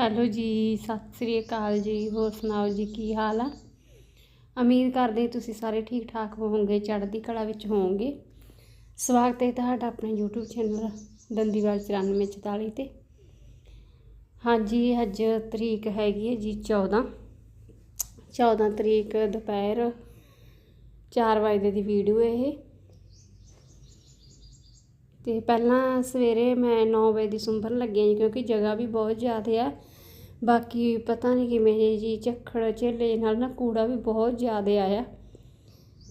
Hello ਜੀ, ਸਤਿ ਸ੍ਰੀ ਅਕਾਲ ਜੀ, ਹੋਰ ਸੁਣਾਓ ਜੀ, ਕੀ ਹਾਲ ਆ? ਉਮੀਦ ਕਰਦੇ ਤੁਸੀਂ ਸਾਰੇ ਠੀਕ ਠਾਕ ਹੋਵੋਗੇ, ਚੜ੍ਹਦੀ ਕਲਾ ਵਿੱਚ ਹੋਵੋਗੇ। ਸਵਾਗਤ ਹੈ ਤੁਹਾਡਾ ਆਪਣੇ YouTube ਚੈਨਲ ਦੰਦੀਵਾਲ 9444 ਤੇ। ਹਾਂਜੀ, ਅੱਜ ਤਰੀਕ ਹੈਗੀ ਹੈ ਜੀ 14 14 ਤਰੀਕ ਦੁਪਹਿਰ 4 ਵਜੇ ਦੀ ਵੀਡੀਓ ਇਹ। ਅਤੇ ਪਹਿਲਾਂ ਸਵੇਰੇ ਮੈਂ ਨੌ ਵਜੇ ਦੀ ਸੁੰਭਣ ਲੱਗੀ ਜੀ, ਕਿਉਂਕਿ ਜਗ੍ਹਾ ਵੀ ਬਹੁਤ ਜ਼ਿਆਦਾ ਆ। ਬਾਕੀ ਪਤਾ ਨਹੀਂ ਕਿਵੇਂ ਜੀ ਝੱਖੜ, ਝੇਲੇ ਨਾਲ ਨਾ ਕੂੜਾ ਵੀ ਬਹੁਤ ਜ਼ਿਆਦਾ ਆਇਆ।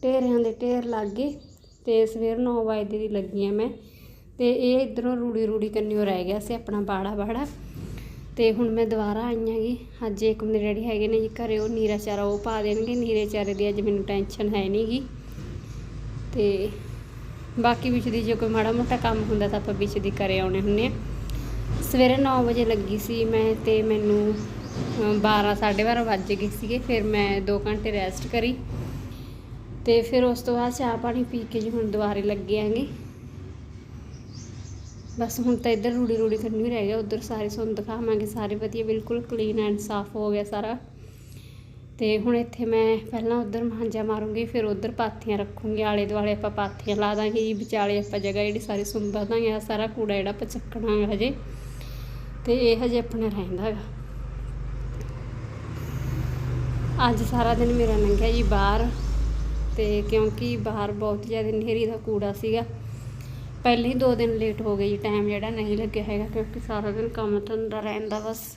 ਢੇਰਿਆਂ ਦੇ ਢੇਰ ਲੱਗ ਗਏ ਅਤੇ ਸਵੇਰ ਨੌ ਵਜੇ ਦੀ ਲੱਗੀ ਹਾਂ ਮੈਂ। ਅਤੇ ਇਹ ਇਧਰੋਂ ਰੂੜੀ ਰੂੜੀ ਕੰਨਿਓ ਰਹਿ ਗਿਆ ਸੀ ਆਪਣਾ ਬਾੜਾ ਬਾੜਾ ਅਤੇ ਹੁਣ ਮੈਂ ਦੁਬਾਰਾ ਆਈ ਆਂਗੀ ਅੱਜ ਇੱਕ ਮੇਰੇ ਡੈਡੀ ਹੈਗੇ ਨੇ ਜੀ, ਘਰੇ ਉਹ ਨੀਰਾ ਚਾਰਾ ਉਹ ਪਾ ਦੇਣਗੇ। ਨੀਰੇ ਚਾਰੇ ਦੀ ਅੱਜ ਮੈਨੂੰ ਟੈਨਸ਼ਨ ਹੈ ਨਹੀਂਗੀ ਅਤੇ ਬਾਕੀ ਵਿੱਚ ਦੀ ਜੇ ਕੋਈ ਮਾੜਾ ਮੋਟਾ ਕੰਮ ਹੁੰਦਾ ਤਾਂ ਆਪਾਂ ਵਿੱਚ ਦੀ ਕਰੇ ਆਉਣੇ ਹੁੰਨੇ ਆ। ਸਵੇਰੇ 9 ਵਜੇ ਲੱਗੀ ਸੀ ਮੈਂ ਤੇ ਮੈਨੂੰ 12 12:30 ਵੱਜ ਗਏ ਸੀਗੇ, ਫਿਰ ਮੈਂ 2 ਘੰਟੇ ਰੈਸਟ ਕਰੀ। ਤੇ ਫਿਰ ਉਸ ਤੋਂ ਬਾਅਦ ਚਾਹ ਪਾਣੀ ਪੀ ਕੇ ਜੀ ਹੁਣ ਦੁਬਾਰੇ ਲੱਗੇ ਆਂਗੇ ਬਸ ਹੁਣ ਤਾਂ ਇੱਧਰ ਰੂੜੀ ਰੂੜੀ ਕਰਨੀ ਰਹਿ ਗਿਆ, ਉਧਰ ਸਾਰੇ ਤੁਹਾਨੂੰ ਦਿਖਾਵਾਂਗੇ, ਸਾਰੇ ਵਧੀਆ, ਬਿਲਕੁਲ ਕਲੀਨ ਐਂਡ ਸਾਫ਼ ਹੋ ਗਿਆ ਸਾਰਾ। ਤੇ ਹੁਣ ਇੱਥੇ ਮੈਂ ਪਹਿਲਾਂ ਉਧਰ ਮਾਂਜਾ ਮਾਰੂੰਗੀ, ਫਿਰ ਉਧਰ ਪਾਥੀਆਂ ਰੱਖੂੰਗੀ, ਆਲੇ ਦੁਆਲੇ ਆਪਾਂ ਪਾਥੀਆਂ ਲਾ ਦਾਂਗੇ ਜੀ, ਵਿਚਾਲੇ ਆਪਾਂ ਜਗ੍ਹਾ ਜਿਹੜੀ ਸਾਰੀ ਸੁੰਬਰ ਦਾਂਗੇ ਆ ਸਾਰਾ ਕੂੜਾ ਜਿਹੜਾ ਆਪਾਂ ਚੱਕਣਾ ਹਜੇ, ਤੇ ਇਹ ਹਜੇ ਆਪਣਾ ਰਹਿੰਦਾ ਹੈਗਾ ਅੱਜ ਸਾਰਾ ਦਿਨ ਮੇਰਾ ਲੰਘਿਆ ਜੀ ਬਾਹਰ, ਤੇ ਕਿਉਂਕਿ ਬਾਹਰ ਬਹੁਤ ਜ਼ਿਆਦਾ ਨੇਰੀ ਦਾ ਕੂੜਾ ਸੀਗਾ। ਪਹਿਲੇ ਹੀ ਦੋ ਦਿਨ ਲੇਟ ਹੋ ਗਏ ਜੀ ਟਾਈਮ ਜਿਹੜਾ ਨਹੀਂ ਲੱਗਿਆ ਹੈਗਾ, ਕਿਉਂਕਿ ਸਾਰਾ ਦਿਨ ਕੰਮ ਧੰਦਾ ਰਹਿੰਦਾ ਬਸ।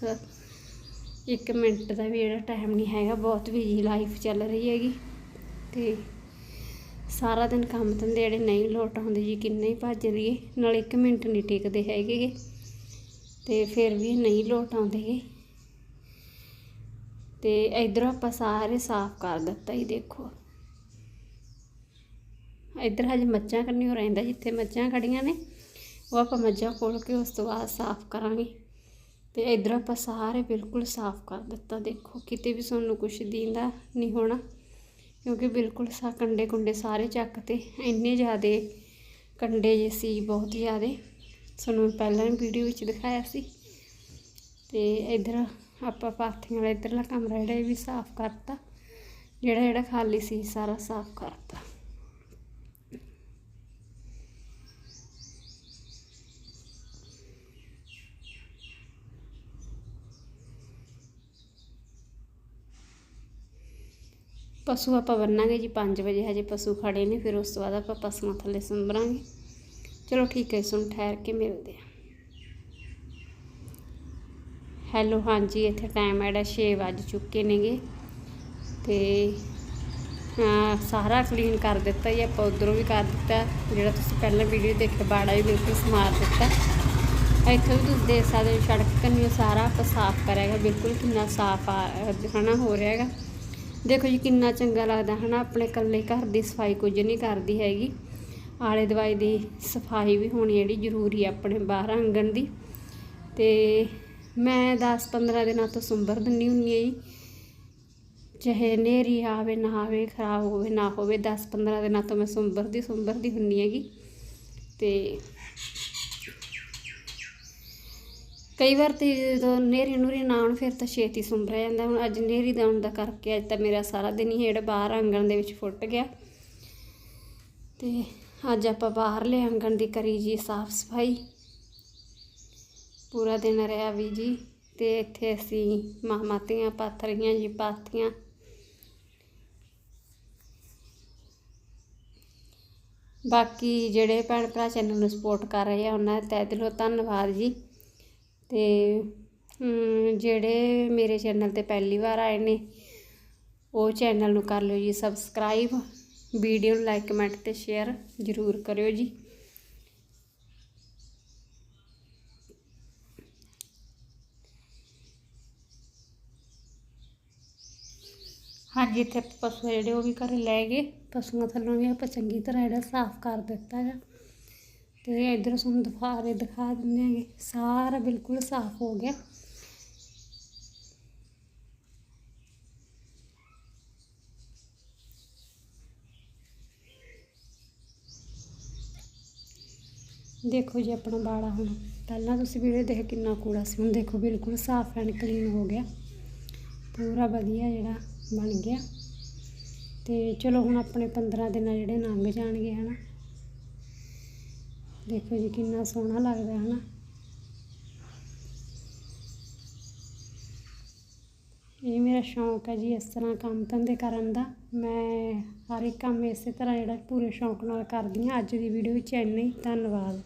ਇੱਕ ਮਿੰਟ ਦਾ ਵੀ ਜਿਹੜਾ ਟਾਈਮ ਨਹੀਂ ਹੈਗਾ, ਬਹੁਤ ਬਿਜ਼ੀ ਲਾਈਫ ਚੱਲ ਰਹੀ ਹੈਗੀ। ਤੇ ਸਾਰਾ ਦਿਨ ਕੰਮ ਧੰਦੇ ਜਿਹੜੇ ਨਹੀਂ ਲੋਟ ਆਉਂਦੇ ਜੀ, ਕਿੰਨੇ ਹੀ ਭੱਜ ਰਹੀਏ ਨਾਲ ਇੱਕ ਮਿੰਟ ਨਹੀਂ ਟਿਕਦੇ ਹੈਗੇ ਤੇ ਫਿਰ ਵੀ ਨਹੀਂ ਲੋਟ ਆਉਂਦੇਗੇ ਤੇ ਇਧਰ ਆਪਾਂ ਸਾਰੇ ਸਾਫ਼ ਕਰ ਦਿੱਤਾ ਹੀ ਦੇਖੋ। ਇੱਧਰ ਹਜੇ ਮੱਝਾਂ ਕੰਨੀ ਹੋ ਰਹਿੰਦਾ, ਜਿੱਥੇ ਮੱਝਾਂ ਖੜੀਆਂ ਨੇ, ਉਹ ਆਪਾਂ ਮੱਝਾਂ ਖੋਲ ਕੇ ਉਸ ਤੋਂ ਬਾਅਦ ਸਾਫ਼ ਕਰਾਂਗੇ। ਤੇ ਇਧਰ ਆਪਾਂ ਸਾਰੇ ਬਿਲਕੁਲ ਸਾਫ਼ ਕਰ ਦਿੱਤਾ। ਦੇਖੋ, ਕਿਤੇ ਵੀ ਸਾਨੂੰ ਕੁਝ ਦੀਂਦਾ ਨਹੀਂ ਹੋਣਾ, ਕਿਉਂਕਿ ਬਿਲਕੁਲ ਸਾ ਕੰਡੇ ਕੁੰਡੇ ਸਾਰੇ ਚੱਕ ਤੇ ਇੰਨੇ ਜ਼ਿਆਦੇ ਕੰਡੇ ਜੇ ਸੀ, ਬਹੁਤ ਜ਼ਿਆਦੇ। ਸਾਨੂੰ ਪਹਿਲਾਂ ਵੀ ਵੀਡੀਓ ਵਿੱਚ ਦਿਖਾਇਆ ਸੀ। ਤੇ ਇਧਰ ਆਪਾਂ ਪਾਥੀਆਂ ਵਾਲਾ ਇਧਰਲਾ ਕਮਰਾ ਜਿਹੜਾ ਇਹ ਵੀ ਸਾਫ਼ ਕਰਤਾ ਜਿਹੜਾ ਜਿਹੜਾ ਖਾਲੀ ਸੀ, ਸਾਰਾ ਸਾਫ਼ ਕਰਤਾ। ਪਸ਼ੂ ਆਪਾਂ ਬੰਨਾਂਗੇ ਜੀ 5 ਵਜੇ ਹਜੇ ਪਸ਼ੂ ਖੜੇ ਨੇ, ਫਿਰ ਉਸ ਤੋਂ ਬਾਅਦ ਆਪਾਂ ਪਸ਼ੂਆਂ ਥੱਲੇ ਸੰਭਰਾਂਗੇ। ਚਲੋ ਠੀਕ ਹੈ, ਸੁਣ ਠਹਿਰ ਕੇ ਮਿਲਦੇ ਆ ਹੈਲੋ ਹਾਂਜੀ, ਇੱਥੇ ਟਾਈਮ ਐਡਾ 6 ਵਜ ਚੁੱਕੇ ਨੇਗੇ। ਤੇ ਸਾਰਾ ਕਲੀਨ ਕਰ ਦਿੱਤਾ ਜੀ, ਆਪਾਂ ਉਧਰੋਂ ਵੀ ਕਰ ਦਿੱਤਾ। ਜਿਹੜਾ ਤੁਸੀਂ ਪਹਿਲਾਂ ਵੀਡੀਓ ਦੇਖਿਆ, ਬਾੜਾ ਵੀ ਬਿਲਕੁਲ ਸਮਾਰ ਦਿੱਤਾ। ਇੱਥੇ ਵੀ ਤੁਸੀਂ ਦੇਖ ਸਕਦੇ ਹੋ, ਸੜਕ ਕੰਨੀ ਸਾਰਾ ਆਪਾਂ ਸਾਫ਼ ਕਰਿਆਗਾ ਬਿਲਕੁਲ ਕਿੰਨਾ ਸਾਫ਼ ਆ ਹਨਾ, ਹੋ ਰਿਹਾ ਹੈਗਾ। ਦੇਖੋ ਜੀ ਕਿੰਨਾ ਚੰਗਾ ਲੱਗਦਾ ਹਨਾ, ਆਪਣੇ ਇਕੱਲੇ ਘਰ ਦੀ ਸਫ਼ਾਈ ਕੁਝ ਨਹੀਂ ਕਰਦੀ ਹੈਗੀ। ਆਲੇ ਦੁਆਲੇ ਦੀ ਸਫ਼ਾਈ ਵੀ ਹੋਣੀ ਜਿਹੜੀ ਜ਼ਰੂਰੀ ਹੈ ਆਪਣੇ ਬਾਹਰ ਆਂਗਣ ਦੀ। ਤੇ ਮੈਂ 10-15 ਦਿਨਾਂ ਤੋਂ ਸੁੰਬਰ ਦਿੰਨੀ ਹੁੰਨੀ ਆ ਜੀ। ਚਾਹੇ ਨੇਰੀ ਆਵੇ, ਨਾ ਆਵੇ, ਖਰਾਬ ਹੋਵੇ, ਨਾ ਹੋਵੇ 10-15 ਦਿਨਾਂ ਤੋਂ ਮੈਂ ਸੁੰਬਰ ਦੀ ਸੁੰਬਰ ਦੀ ਹੁੰਨੀ ਹੈਗੀ। ਤੇ ਕਈ ਵਾਰ ਤੇ ਜਦੋਂ ਨੇਰੀ ਨੂਰੀ ਨਾ ਆਉਣ, ਫਿਰ ਤਾਂ ਛੇਤੀ ਸੁੰਭਰਿਆ ਜਾਂਦਾ। ਹੁਣ ਅੱਜ ਨੇਰੀ ਦਾ ਆਉਣ ਦਾ ਕਰਕੇ ਅੱਜ ਤਾਂ ਮੇਰਾ ਸਾਰਾ ਦਿਨ ਹੀ ਜਿਹੜਾ ਬਾਹਰ ਆਂਗਣ ਦੇ ਵਿੱਚ ਫੁੱਟ ਗਿਆ। ਤੇ ਅੱਜ ਆਪਾਂ ਬਾਹਰਲੇ ਆਂਗਣ ਦੀ ਕਰੀ ਜੀ ਸਾਫ਼ ਸਫ਼ਾਈ। ਪੂਰਾ ਦਿਨ ਰਿਹਾ ਵੀ ਜੀ, ਤੇ ਇੱਥੇ ਅਸੀਂ ਮਾਮਾਤੀਆਂ ਪਾਥਰੀਆਂ ਜੀ ਪਾਥੀਆਂ। ਬਾਕੀ ਜਿਹੜੇ ਭੈਣ ਭਰਾ ਚੈਨਲ ਨੂੰ ਸਪੋਰਟ ਕਰ ਰਹੇ ਆ, ਉਹਨਾਂ ਦਾ ਤਹਿ ਦਿਲੋਂ ਧੰਨਵਾਦ ਜੀ। ਅਤੇ ਜਿਹੜੇ ਮੇਰੇ ਚੈਨਲ ਤੇ ਪਹਿਲੀ ਵਾਰ ਆਏ ਨੇ, ਉਹ ਚੈਨਲ ਨੂੰ ਕਰ ਲਿਓ ਜੀ ਸਬਸਕ੍ਰਾਈਬ ਵੀਡੀਓ ਨੂੰ ਲਾਈਕ ਕਮੈਂਟ ਤੇ ਸ਼ੇਅਰ ਜ਼ਰੂਰ ਕਰਿਓ ਜੀ। ਹਾਂਜੀ, ਇੱਥੇ ਪਸ਼ੂ ਜਿਹੜੇ, ਉਹ ਵੀ ਘਰੇ ਲੈ ਗਏ। ਪਸ਼ੂਆਂ ਥੱਲੋਂ ਵੀ ਆਪਾਂ ਚੰਗੀ ਤਰ੍ਹਾਂ ਜਿਹੜਾ ਸਾਫ਼ ਕਰ ਦਿੱਤਾ ਹੈ ਤੇ ਇਧਰ ਤੁਹਾਨੂੰ ਦਿਖਾ ਰਹੇ, ਦਿਖਾ ਦਿੰਦੇ ਹੈਗੇ। ਸਾਰਾ ਬਿਲਕੁਲ ਸਾਫ਼ ਹੋ ਗਿਆ। ਦੇਖੋ ਜੀ ਆਪਣਾ ਬਾੜਾ ਹੁਣ। ਪਹਿਲਾਂ ਤੁਸੀਂ ਵੀਡੀਓ ਦੇਖ ਕਿੰਨਾ ਕੂੜਾ ਸੀ, ਹੁਣ ਦੇਖੋ ਬਿਲਕੁਲ ਸਾਫ਼ ਐਂਡ ਕਲੀਨ ਹੋ ਗਿਆ। ਪੂਰਾ ਵਧੀਆ ਜਿਹੜਾ ਬਣ ਗਿਆ। ਤੇ ਚਲੋ ਹੁਣ ਆਪਣੇ 15 ਦਿਨਾਂ ਜਿਹੜੇ ਲੰਘ ਜਾਣਗੇ, ਹਨਾ। ਦੇਖੋ ਜੀ ਕਿੰਨਾ ਸੋਹਣਾ ਲੱਗਦਾ ਹੈ ਨਾ ਇਹ ਮੇਰਾ ਸ਼ੌਂਕ ਹੈ ਜੀ ਇਸ ਤਰ੍ਹਾਂ ਕੰਮ ਧੰਦੇ ਕਰਨ ਦਾ। ਮੈਂ ਹਰ ਇੱਕ ਕੰਮ ਇਸੇ ਤਰ੍ਹਾਂ ਜਿਹੜਾ ਪੂਰੇ ਸ਼ੌਂਕ ਨਾਲ ਕਰਦੀ ਹਾਂ। ਅੱਜ ਦੀ ਵੀਡੀਓ ਵਿੱਚ ਇੰਨਾ ਹੀ। ਧੰਨਵਾਦ।